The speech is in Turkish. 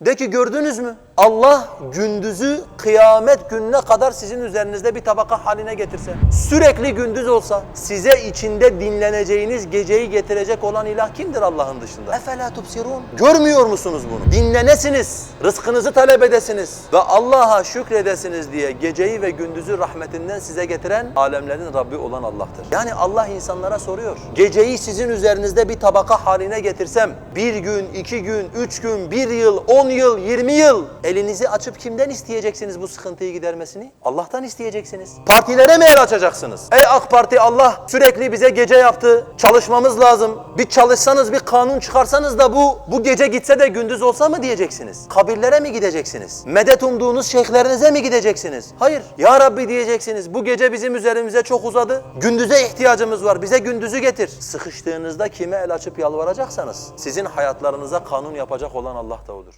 De ki gördünüz mü? Allah gündüzü kıyamet gününe kadar sizin üzerinizde bir tabaka haline getirse, sürekli gündüz olsa, size içinde dinleneceğiniz geceyi getirecek olan ilah kimdir Allah'ın dışında? Efela tubsirun. Görmüyor musunuz bunu? Dinlenesiniz, rızkınızı talep edesiniz ve Allah'a şükredesiniz diye geceyi ve gündüzü rahmetinden size getiren alemlerin Rabbi olan Allah'tır. Yani Allah insanlara soruyor. Geceyi sizin üzerinizde bir tabaka haline getirsem, bir gün, iki gün, üç gün, bir yıl, on yıl, yirmi yıl elinizi açıp kimden isteyeceksiniz bu sıkıntıyı gidermesini? Allah'tan isteyeceksiniz. Partilere mi el açacaksınız? Ey AK Parti Allah sürekli bize gece yaptı. Çalışmamız lazım. Bir çalışsanız, bir kanun çıkarsanız da bu bu gece gitse de gündüz olsa mı diyeceksiniz? Kabirlere mi gideceksiniz? Medet umduğunuz şeyhlerinize mi gideceksiniz? Hayır. Ya Rabbi diyeceksiniz. Bu gece bizim üzerimize çok uzadı. Gündüze ihtiyacımız var. Bize gündüzü getir. Sıkıştığınızda kime el açıp yalvaracaksanız sizin hayatlarınıza kanun yapacak olan Allah da odur.